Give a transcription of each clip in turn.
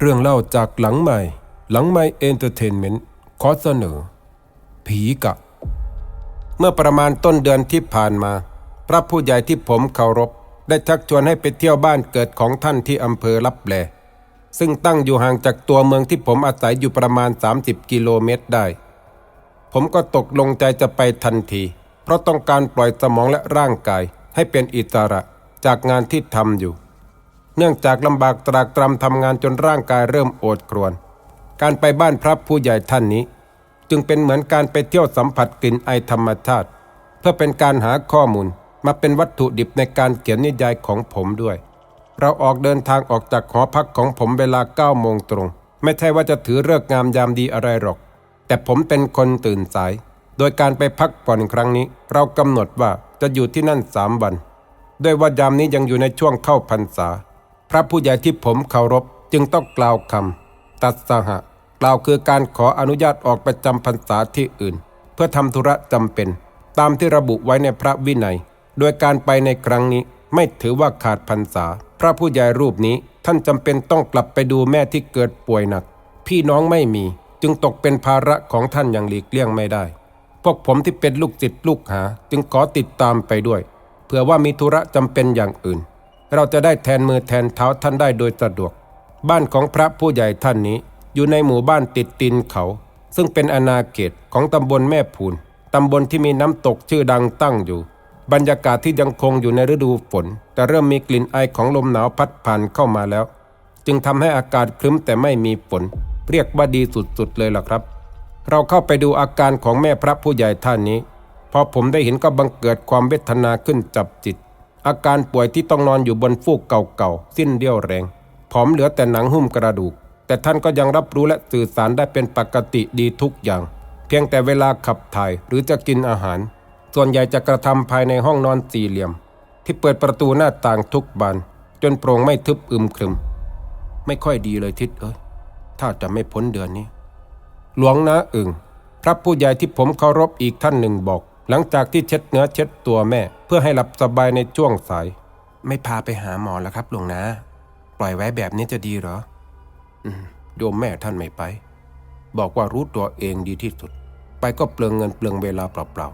เรื่องเล่าจากหลังใหม่ หลังใหม่เอนเตอร์เทนเมนต์ขอเสนอ ผีกะ เมื่อประมาณต้นเดือนที่ผ่านมา พระผู้ใหญ่ที่ผมเคารพ ได้ชักชวนให้ไปเที่ยวบ้านเกิดของท่านที่อำเภอลับแลซึ่งตั้งอยู่ห่างจากตัวเมืองที่ผมอาศัยอยู่ประมาณ 30 กิโลเมตรได้ ผมก็ตกลงใจจะไปทันที เพราะต้องการปล่อยสมองและร่างกายให้เป็นอิสระจากงานที่ทำอยู่ เนื่องจากลำบากตรากตรำทำงานจนร่างกายเริ่มโอดครวน การไปบ้านพระผู้ใหญ่ท่านนี้ จึงเป็นเหมือนการไปเที่ยวสัมผัสกลิ่นไอธรรมชาติ เพื่อเป็นการหาข้อมูลมาเป็นวัตถุดิบในการเขียนนิยายของผมด้วย เราออกเดินทางออกจากหอพักของผมเวลา9โมงตรง ไม่ใช่ว่าจะถือเลิกงามยามดีอะไรหรอก แต่ผมเป็นคนตื่นสาย โดยการไปพักผ่อนครั้งนี้ เรากำหนดว่าจะอยู่ที่นั่นสามวัน ด้วยว่ายามนี้ยังอยู่ในช่วงเข้าพรรษา พระผู้ใหญ่ที่ผมเคารพจึงต้องกล่าวคำตัดสหะกล่าวคือการขออนุญาตออกประจำพรรษาที่อื่น เพื่อทำธุระจำเป็น ตามที่ระบุไว้ในพระวินัย โดยการไปในครั้งนี้ไม่ถือว่าขาดพรรษา พระผู้ใหญ่รูปนี้ท่านจำเป็นต้องกลับไปดูแม่ที่เกิดป่วยหนัก พี่น้องไม่มีจึงตกเป็นภาระของท่านอย่างหลีกเลี่ยงไม่ได้ พวกผมที่เป็นลูกศิษย์ลูกหา จึงขอติดตามไปด้วยเผื่อว่ามีธุระจำเป็นอย่างอื่น เราจะได้แทนมือแทนเท้าท่านได้โดยสะดวก บ้านของพระผู้ใหญ่ท่านนี้ อยู่ในหมู่บ้านติดตินเขา ซึ่งเป็นอาณาเขตของตำบลแม่พูนตำบลที่มีน้ำตกชื่อดังตั้งอยู่ บรรยากาศที่ยังคงอยู่ในฤดูฝน แต่เริ่มมีกลิ่นไอของลมหนาวพัดผ่านเข้ามาแล้ว จึงทำให้อากาศครึ้มแต่ไม่มีฝนเรียกว่าดีสุดๆเลยล่ะครับ เราเข้าไปดูอาการของแม่พระผู้ใหญ่ท่านนี้ พอผมได้เห็นก็บังเกิดความเวทนาขึ้นจับจิต อาการป่วยที่ต้องนอนอยู่บนฟูกเก่าๆสิ้นเดี่ยวแรงผอมเหลือแต่หนังหุ้มกระดูก แต่ท่านก็ยังรับรู้และสื่อสารได้เป็นปกติดีทุกอย่าง เพียงแต่เวลาขับถ่ายหรือจะกินอาหาร ส่วนใหญ่จะกระทำภายในห้องนอนสี่เหลี่ยม ที่เปิดประตูหน้าต่างทุกบาน จนโปร่งไม่ทึบอึมครึม ไม่ค่อยดีเลยทิศเอ้ยถ้าจะไม่พ้นเดือนนี้ หลวงนาอึ่งพระผู้ใหญ่ที่ผมเคารพอีกท่านหนึ่งบอก หลังจากที่เช็ดเนื้อเช็ดตัวแม่ เพื่อให้หลับสบายในช่วงสาย ไม่พาไปหาหมอแล้วครับหลวงนาปล่อยไว้แบบนี้จะดีเหรออืมโยมแม่ท่านไม่ไป บอกว่ารู้ตัวเองดีที่สุด ไปก็เปลืองเงินเปลืองเวลาเปล่า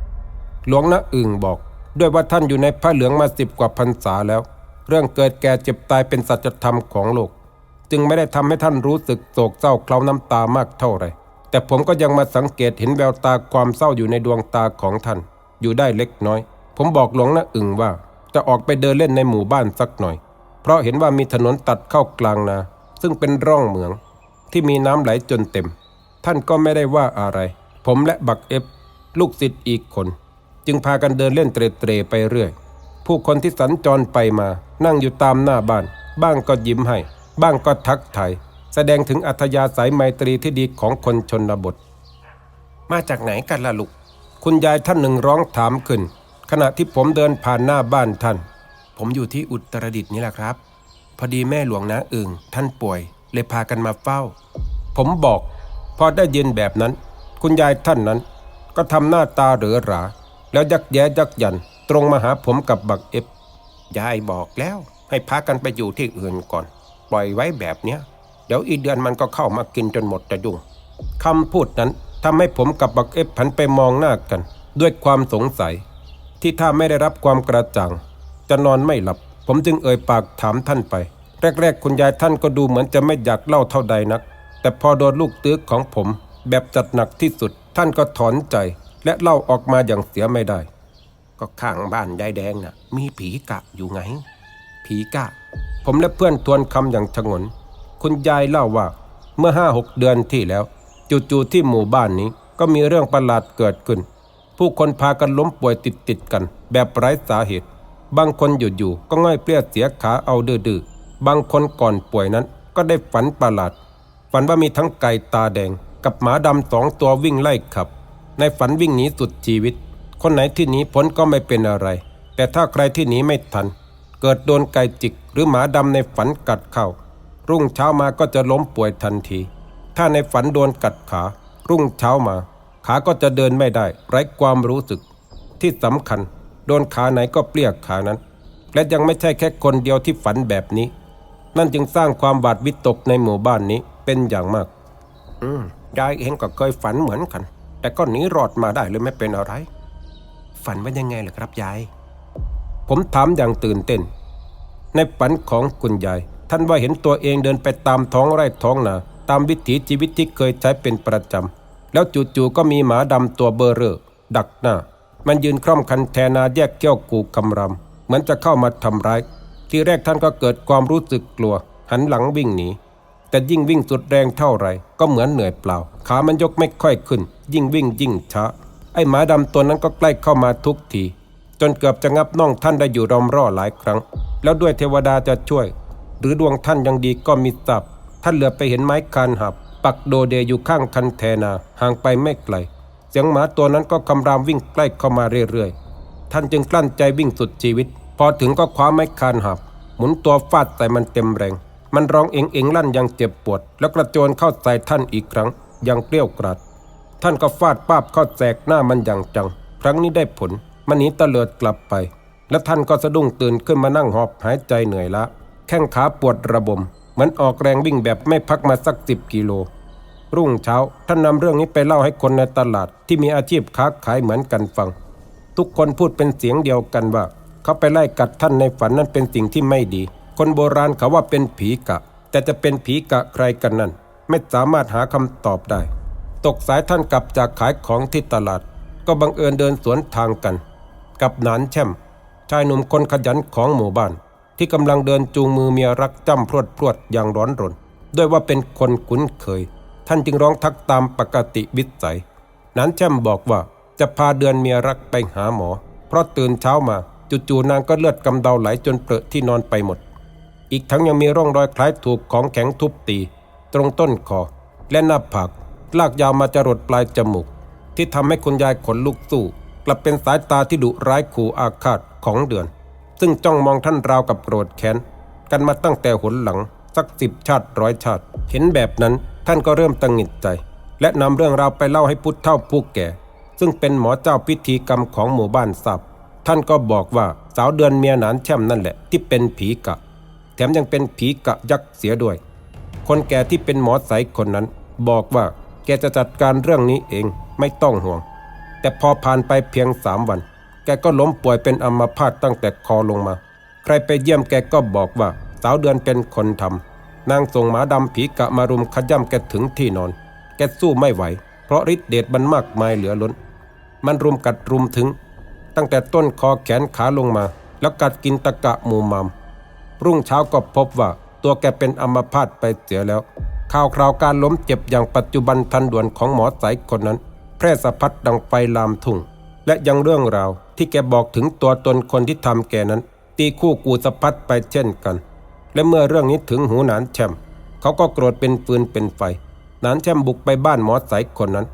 ๆหลวงนาอึ่งบอก ด้วยว่าท่านอยู่ในผ้าเหลืองมาสิบกว่าพรรษาแล้ว เรื่องเกิดแก่เจ็บตายเป็นสัจธรรมของโลก จึงไม่ได้ทำให้ท่านรู้สึกโศกเศร้าเคล้าน้ำตามากเท่าไหร่ แต่ผมก็ยังมาสังเกตเห็นแววตาความเศร้าอยู่ในดวงตาของท่าน อยู่ได้เล็กน้อย ผมบอกหลวงนาอึ่งว่า จะออกไปเดินเล่นในหมู่บ้านสักหน่อย เพราะเห็นว่ามีถนนตัดเข้ากลางนา ซึ่งเป็นร่องเหมือง ที่มีน้ำไหลจนเต็ม ท่านก็ไม่ได้ว่าอะไร ผมและบักเอฟ ลูกศิษย์อีกคน จึงพากันเดินเล่นเตร่ๆไปเรื่อย ผู้คนที่สัญจรไปมา นั่งอยู่ตามหน้าบ้าน บ้างก็ยิ้มให้ บ้างก็ทักทาย แสดงถึงอัธยาศัยไมตรีที่ดีของคนชนบท มาจากไหนกันล่ะลูก คุณยายท่านหนึ่งร้องถามขึ้น ขณะที่ผมเดินผ่านหน้าบ้านท่าน ผมอยู่ที่อุตรดิตถ์นี่แหละครับ พอดีแม่หลวงนะอึ่งท่านป่วย เลยพากันมาเฝ้า ผมบอก พอได้ยินแบบนั้น คุณยายท่านนั้น ก็ทำหน้าตาเหลือหรา แล้วยักแย้ยักยัน ตรงมาหาผมกับบักเอฟยายบอกแล้วให้พากันไปอยู่ที่อื่นก่อน ปล่อยไว้แบบเนี้ย เดี๋ยวอีเดือนมันก็เข้ามากินจนหมดจะยุ่งคำพูดนั้นทำให้ผมกับบักเอฟผันไปมองหน้ากัน ด้วยความสงสัย ที่ถ้าไม่ได้รับความกระจ่าง จะนอนไม่หลับ ผมจึงเอ่ยปากถามท่านไป แรก ๆ คุณยายท่านก็ดูเหมือนจะไม่อยากเล่าเท่าใดนัก แต่พอโดนลูกตื้อของผม แบบจัดหนักที่สุด ท่านก็ถอนใจ และเล่าออกมาอย่างเสียไม่ได้ ก็ข้างบ้านยายแดงน่ะ มีผีกะอยู่ไง ผีกะ ผมและเพื่อนทวนคำอย่างชงน คุณยายเล่าว่า เมื่อห้าหกเดือนที่แล้ว จู่ๆที่หมู่บ้านนี้ก็มีเรื่องประหลาดเกิดขึ้น ผู้คนพากันล้มป่วยติดติดๆกัน แบบไร้สาเหตุ บางคนอยู่ๆก็ง่อยเปรี้ยเสียขาเอาดื้อๆบางคนก่อนป่วยนั้นก็ได้ฝันประหลาด ฝันว่ามีทั้งไก่ตาแดง กับหมาดำสองตัววิ่งไล่ขับ ในฝันวิ่งหนีสุดชีวิต คนไหนที่หนีพ้นก็ไม่เป็นอะไร แต่ถ้าใครที่หนีไม่ทัน เกิดโดนไก่จิกหรือหมาดำในฝันกัดเข้า รุ่งเช้ามาก็จะล้มป่วยทันที ถ้าในฝันโดนกัดขา รุ่งเช้ามา ขาก็จะเดินไม่ได้ ไร้ความรู้สึก ที่สำคัญ โดนขาไหนก็เปรี้ยขานั้น และยังไม่ใช่แค่คนเดียวที่ฝันแบบนี้ นั่นจึงสร้างความบาดวิตกในหมู่บ้านนี้เป็นอย่างมาก อืมยายเองก็เคยฝันเหมือนกัน แต่ก็หนีรอดมาได้เลยไม่เป็นอะไร ฝันว่ายังไงเหรอครับยาย ผมถามอย่างตื่นเต้น ในฝันของคุณยาย ท่านว่าเห็นตัวเองเดินไปตามท้องไร่ท้องนาตามวิถีชีวิตที่เคยใช้เป็นประจำ แล้วจู่ๆก็มีหมาดำตัวเบอร์เรอดักหน้า มันยืนคร่อมคันแทนาแยกเกี้ยวกูกำรำเหมือนจะเข้ามาทำร้าย ทีแรกท่านก็เกิดความรู้สึกกลัว หันหลังวิ่งหนีแต่ยิ่งวิ่งสุดแรงเท่าไร ก็เหมือนเหนื่อยเปล่า ขามันยกไม่ค่อยขึ้น ยิ่งวิ่งยิ่งช้า ไอ้หมาดำตัวนั้นก็ใกล้เข้ามาทุกที จนเกือบจะงับน่องท่านได้อยู่รอมร่อหลายครั้ง แล้วด้วยเทวดาจะช่วย หรือดวงท่านยังดีก็มีสับท่านเหลือไปเห็นไม้คานหับ ปักโดเดอยู่ข้างคันแทนาห่างไปไม่ไกล เสียงหมาตัวนั้นก็คำรามวิ่งใกล้เข้ามาเรื่อยๆ ท่านจึงกลั้นใจวิ่งสุดชีวิต พอถึงก็คว้าไม้คานหับ หมุนตัวฟาดใส่มันเต็มแรง มันร้องเองเองลั่นยังเจ็บปวด แล้วกระโจนเข้าใส่ท่านอีกครั้งยังเกลี้ยวกราดท่านก็ฟาดป้าบเข้าแสกหน้ามันอย่างจัง ครั้งนี้ได้ผล มันหนีตะเลิดกลับไป และท่านก็สะดุ้งตื่นขึ้นมานั่งหอบหายใจเหนื่อยละ แข้งขาปวดระบม เหมือนออกแรงวิ่งแบบไม่พักมาสักสิบกิโล รุ่งเช้าท่านนำเรื่องนี้ไปเล่าให้คนในตลาดที่มีอาชีพค้าขายเหมือนกันฟัง ทุกคนพูดเป็นเสียงเดียวกันว่า เขาไปไล่กัดท่านในฝันนั้นเป็นสิ่งที่ไม่ดี คนโบราณเขาว่าเป็นผีกะ แต่จะเป็นผีกะใครกันนั้นไม่สามารถหาคำตอบได้ ตกสายท่านกลับจากขายของที่ตลาด ก็บังเอิญเดินสวนทางกัน กับหนานแช่มชายหนุ่มคนขยันของหมู่บ้าน ที่กำลังเดินจูงมือเมียรักจ้ำพรวดพรวดอย่างร้อนรน ด้วยว่าเป็นคนคุ้นเคย ท่านจึงร้องทักตามปกติวิสัยหนานแช่มบอกว่าจะพาเดือนเมียรักไปหาหมอ เพราะตื่นเช้ามาจู่ๆนางก็เลือดกำเดาไหลจนเปรอะที่นอนไปหมด อีกทั้งยังมีร่องรอยคล้ายถูกของแข็งทุบตี ตรงต้นคอ และหน้าผากลากยาวมาจรดปลายจมูก ที่ทำให้คุณยายขนลุกสู้ กลับเป็นสายตาที่ดุร้ายขู่อาฆาตของเดือน ซึ่งจ้องมองท่านราวกับโกรธแค้นกันมาตั้งแต่หนหลัง สักสิบชาติร้อยชาติ เห็นแบบนั้นท่านก็เริ่มตังหงิดใจ และนำเรื่องราวไปเล่าให้พุทธเท่าผู้แก่ ซึ่งเป็นหมอเจ้าพิธีกรรมของหมู่บ้านทราบท่านก็บอกว่าสาวเดือนเมียหนานแช่มนั่นแหละที่เป็นผีกะ แถมยังเป็นผีกะยักษ์เสียด้วย คนแก่ที่เป็นหมอใสคนนั้น บอกว่าแกจะจัดการเรื่องนี้เองไม่ต้องห่วง แต่พอผ่านไปเพียงสามวัน แกก็ล้มป่วยเป็นอัมพาตตั้งแต่คอลงมา ใครไปเยี่ยมแกก็บอกว่า สาวเดือนเป็นคนทำนางส่งหมาดำผีกะมารุมขย่ำแกถึงที่นอน แกสู้ไม่ไหว เพราะฤทธิเดชมันมากมายเหลือล้น มันรุมกัดรุมถึง ตั้งแต่ต้นคอแขนขาลงมา แล้วกัดกินตะกะหมูมามรุ่งเช้าก็พบว่าตัวแกเป็นอัมพาตไปเสียแล้ว ข่าวคราวการล้มเจ็บอย่างปัจจุบันทันด่วนของหมอสายคนนั้น แพร่สะพัดดังไฟลามทุ่ง และยังเรื่องราว ที่แกบอกถึงตัวตนคนที่ทำแกนั้น ตีคู่กูสะพัดไปเช่นกัน และเมื่อเรื่องนี้ถึงหูหนานแชมเขาก็โกรธเป็นฟืนเป็นไฟหนานแชมบุกไปบ้านหมอสายคนนั้น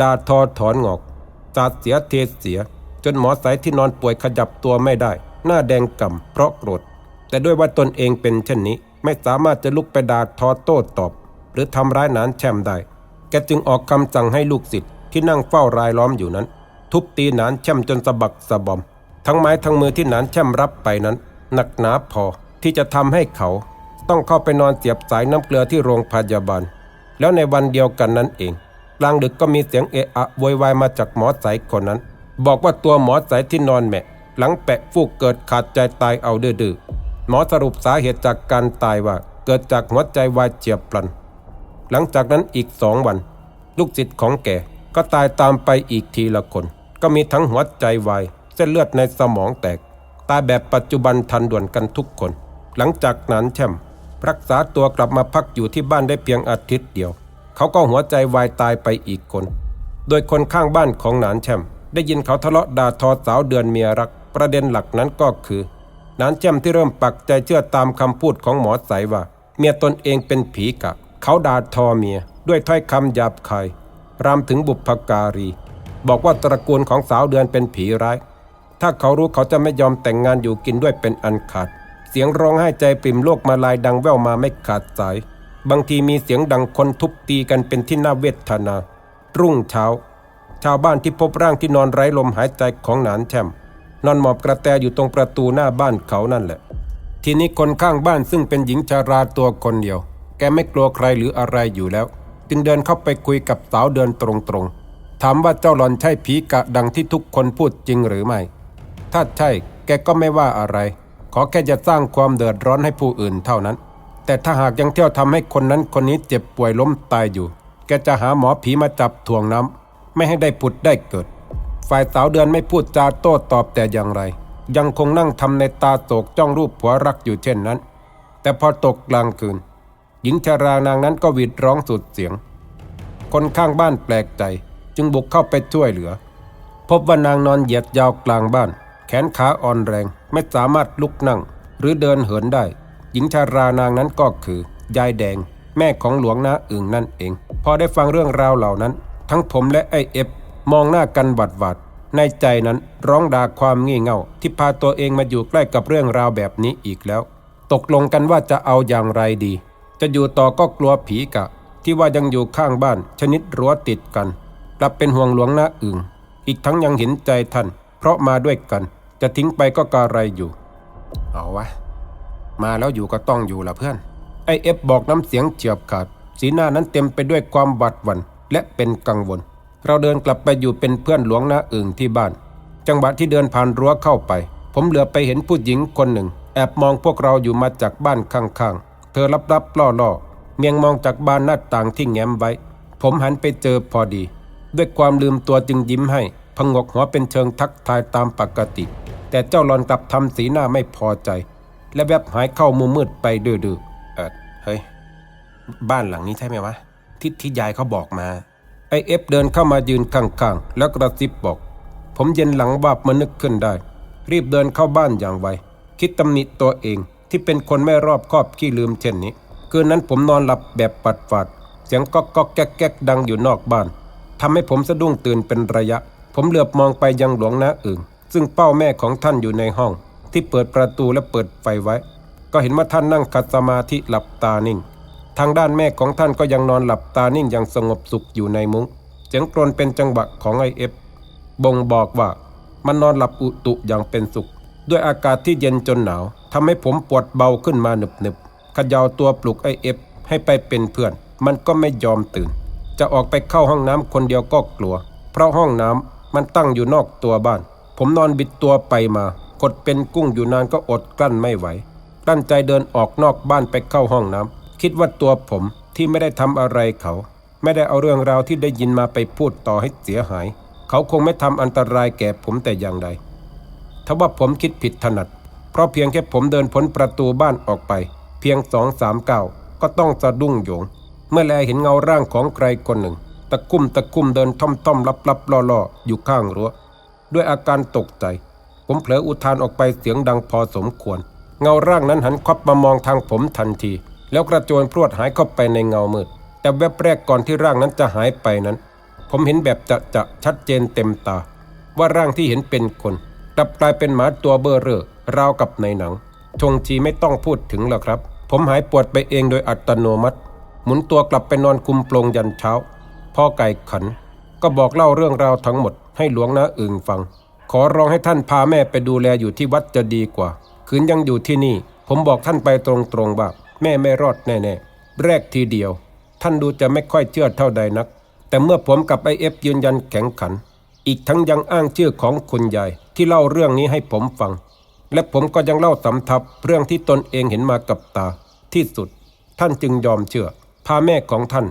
ด่าทอถอนงอกสาดเสียเทเสีย จนหมอสายที่นอนป่วยขยับตัวไม่ได้ หน้าแดงก่ำเพราะโกรธ แต่ด้วยว่าตนเองเป็นเช่นนี้ ไม่สามารถจะลุกไปด่าทอโต้ตอบ หรือทำร้ายหนานแชมได้ แกจึงออกคำสั่งให้ลูกศิษย์ที่นั่งเฝ้ารายล้อมอยู่นั้น ทุบตีหนานแชมจนสะบักสะบอม ทั้งไม้ทั้งมือที่หนานแชมรับไปนั้น หนักหนาพอที่จะทำให้เขา ต้องเข้าไปนอนเสียบสายน้ำเกลือที่โรงพยาบาล แล้วในวันเดียวกันนั้นเองกลางดึกก็มีเสียงเอะอะโวยวายมาจากหมอสายคนนั้น บอกว่าตัวหมอสายที่นอนแมะหลังแปะฟูกเกิดขาดใจตายเอาดื้อหมอสรุปสาเหตุจากการตายว่า เกิดจากหัวใจวายเฉียบพลัน หลังจากนั้นอีกสองวัน ลูกศิษย์ของแกก็ตายตามไปอีกทีละคน ก็มีทั้งหัวใจวาย เส้นเลือดในสมองแตก ตายแบบปัจจุบันทันด่วนกันทุกคน หลังจากนั้นแชมรักษาตัวกลับมาพักอยู่ที่บ้านได้เพียงอาทิตย์เดียว เขาก็หัวใจวายตายไปอีกคน โดยคนข้างบ้านของหนานแชมได้ยินเขาทะเลาะด่าทอสาวเดือนเมียรัก ประเด็นหลักนั้นก็คือ หนานแชมที่เริ่มปักใจเชื่อตามคำพูดของหมอใสว่า เมียตนเองเป็นผีกะ เขาด่าทอเมียด้วยถ้อยคำหยาบคายรามถึงบุพการี บอกว่าตระกูลของสาวเดือนเป็นผีร้าย ถ้าเขารู้เขาจะไม่ยอมแต่งงานอยู่กินด้วยเป็นอันขาด เสียงร้องไห้ใจปริ่มโลกมาลายดังแว่วมาไม่ขาดสาย บางทีมีเสียงดังคนทุบตีกันเป็นที่น่าเวทนา รุ่งเช้า ชาวบ้านที่พบร่างที่นอนไร้ลมหายใจของหนานแชมนอนหมอบกระแตอยู่ตรงประตูหน้าบ้านเขานั่นแหละ ทีนี้คนข้างบ้านซึ่งเป็นหญิงชาราตัวคนเดียว แกไม่กลัวใครหรืออะไรอยู่แล้ว จึงเดินเข้าไปคุยกับสาวเดินตรงๆ ถามว่าเจ้าหลอนใช่ผีกะดังที่ทุกคนพูดจริงหรือไม่ ถ้าใช่ แกก็ไม่ว่าอะไร ขอแค่จะสร้างความเดือดร้อนให้ผู้อื่นเท่านั้น แต่ถ้าหากยังเที่ยวทำให้คนนั้นคนนี้เจ็บป่วยล้มตายอยู่ แกจะหาหมอผีมาจับถ่วงน้ำไม่ให้ได้ผุดได้เกิด ฝ่ายสาวเดือนไม่พูดจาโต้ตอบแต่อย่างไร ยังคงนั่งทำในตาโศกจ้องรูปผัวรักอยู่เช่นนั้น แต่พอตกกลางคืน หญิงชารานางนั้นก็หวิดร้องสุดเสียง คนข้างบ้านแปลกใจ จึงบุกเข้าไปช่วยเหลือ พบว่านางนอนเหยียดยาวกลางบ้าน แขนขาอ่อนแรงไม่สามารถลุกนั่ง หรือเดินเหินได้ หญิงชารานางนั้นก็คือยายแดง แม่ของหลวงนาอึ่งนั่นเอง พอได้ฟังเรื่องราวเหล่านั้น ทั้งผมและไอเอฟมองหน้ากันหวัดหวัดในใจนั้นร้องด่าความงี่เง่า ที่พาตัวเองมาอยู่ใกล้กับเรื่องราวแบบนี้อีกแล้ว ตกลงกันว่าจะเอาอย่างไรดี จะอยู่ต่อก็กลัวผีกะ ที่ว่ายังอยู่ข้างบ้านชนิดรั้วติดกัน กลับเป็นห่วงหลวงหน้าอึ่งอีกทั้งยังเห็นใจท่าน เพราะมาด้วยกัน จะทิ้งไปก็กระไรอยู่ เอาวะ มาแล้วอยู่ก็ต้องอยู่ละเพื่อน ไอเอฟบอกน้ำเสียงเฉียบขาด สีหน้านั้นเต็มไปด้วยความหวาดหวั่นและเป็นกังวล เราเดินกลับไปอยู่เป็นเพื่อนหลวงหน้าอึ่งที่บ้าน จังหวะที่เดินผ่านรั้วเข้าไป ผมเหลือไปเห็นผู้หญิงคนหนึ่ง แอบมองพวกเราอยู่มาจากบ้านข้างๆ เธอรับรับๆล่อล่อๆเมียงมองจากบานหน้าต่างที่แง้มไว้ ผมหันไปเจอพอดี ด้วยความลืมตัวจึงยิ้มให้พงกหัวเป็นเชิงทักทายตามปกติ แต่เจ้าหลอนกลับทำสีหน้าไม่พอใจ และแวบหายเข้ามุมมืดไปดื้อๆเออเฮ้ย บ้านหลังนี้ใช่ไหมวะ ที่ที่ยายเขาบอกมา ไอเอฟเดินเข้ามายืนข้างๆ แล้วกระซิบบอก ผมเย็นหลังวาบมานึกขึ้นได้ รีบเดินเข้าบ้านอย่างไว คิดตำหนิตัวเองที่เป็นคนไม่รอบคอบขี้ลืมเช่นนี้ คืนนั้นผมนอนหลับแบบปัดฝาดเสียงก๊อกก๊อกแก๊กแก๊กดังอยู่นอกบ้าน ทำให้ผมสะดุ้งตื่นเป็นระยะ ผมเหลือบมองไปยังหลวงนาอึ่งซึ่งเป้าแม่ของท่านอยู่ในห้อง ที่เปิดประตูและเปิดไฟไว้ ก็เห็นว่าท่านนั่งขัดสมาธิหลับตานิ่ง ทางด้านแม่ของท่านก็ยังนอนหลับตานิ่งอย่างสงบสุขอยู่ในมุง้งเสียงกรนเป็นจังหวะของไอเอฟบ่งบอกว่ามันนอนหลับอุตุอย่างเป็นสุข ด้วยอากาศที่เย็นจนหนาวทำให้ผมปวดเบาขึ้นมาหนึบหนึบขยาวตัวปลุกไอเอฟให้ไปเป็นเพื่อน มันก็ไม่ยอมตื่น จะออกไปเข้าห้องน้ำคนเดียวก็กลัว เพราะห้องน้ำมันตั้งอยู่นอกตัวบ้าน ผมนอนบิดตัวไปมา กดเป็นกุ้งอยู่นานก็อดกลั้นไม่ไหวตั้นใจเดินออกนอกบ้านไปเข้าห้องน้ำคิดว่าตัวผมที่ไม่ได้ทำอะไรเขา ไม่ได้เอาเรื่องราวที่ได้ยินมาไปพูดต่อให้เสียหาย เขาคงไม่ทำอันตรายแก่ผมแต่อย่างใดทว่าผมคิดผิดถนัด เพราะเพียงแค่ผมเดินพ้นประตูบ้านออกไป เพียงสองสามก้าวก็ต้องสะดุ้งโหยง เมื่อแลเห็นเงาร่างของใครคนหนึ่ง ตะคุ่มตะคุ่มเดินท่อมท่อมลับลับล่อล่อๆอยู่ข้างรั้ว ด้วยอาการตกใจ ผมเผลออุทานออกไปเสียงดังพอสมควร เงาร่างนั้นหันควับมามองทางผมทันที แล้วกระโจนพรวดหายเข้าไปในเงามืด แต่แวบแรกก่อนที่ร่างนั้นจะหายไปนั้น ผมเห็นแบบจะจะชัดเจนเต็มตา ว่าร่างที่เห็นเป็นคนกลับกลายเป็นหมาตัวเบ้อเร่อราวกับในหนังชงชีไม่ต้องพูดถึงหรอกครับ ผมหายปวดไปเองโดยอัตโนมัติ หมุนตัวกลับไปนอนคุมโปลงยันเช้า พ่อไก่ขัน ก็บอกเล่าเรื่องราวทั้งหมดให้หลวงนาอึ่งฟัง ขอร้องให้ท่านพาแม่ไปดูแลอยู่ที่วัดจะดีกว่า คืนยังอยู่ที่นี่ ผมบอกท่านไปตรงๆว่าแม่ไม่รอดแน่ๆ แรกทีเดียว ท่านดูจะไม่ค่อยเชื่อเท่าใดนัก แต่เมื่อผมกับไอเอฟยืนยันแข็งขัน อีกทั้งยังอ้างชื่อของคุณยายที่เล่าเรื่องนี้ให้ผมฟัง และผมก็ยังเล่าสำทับเรื่องที่ตนเองเห็นมากับตา ที่สุด ท่านจึงยอมเชื่อ พาแม่ของท่าน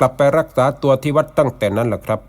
กลับไปรักษาตัวที่วัดตั้งแต่นั้นแหละครับ